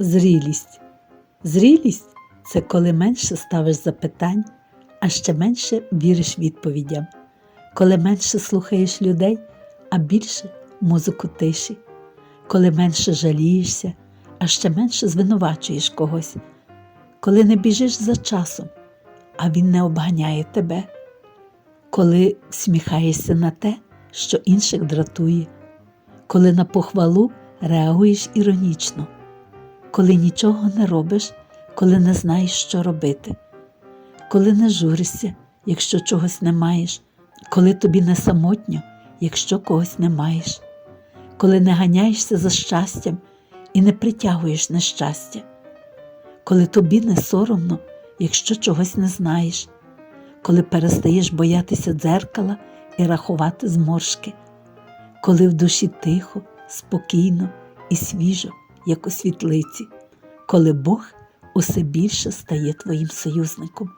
Зрілість. Зрілість це коли менше ставиш запитань, а ще менше віриш відповідям, коли менше слухаєш людей, а більше музику тиші, коли менше жалієшся, а ще менше звинувачуєш когось, коли не біжиш за часом, а він не обганяє тебе, коли всміхаєшся на те, що інших дратує, коли на похвалу реагуєш іронічно, коли нічого не робиш, коли не знаєш, що робити, коли не журишся, якщо чогось не маєш, коли тобі не самотньо, якщо когось не маєш, коли не ганяєшся за щастям і не притягуєш нещастя, коли тобі не соромно, якщо чогось не знаєш, коли перестаєш боятися дзеркала і рахувати зморшки, коли в душі тихо, спокійно і свіжо, як у світлиці, коли Бог усе більше стає твоїм союзником.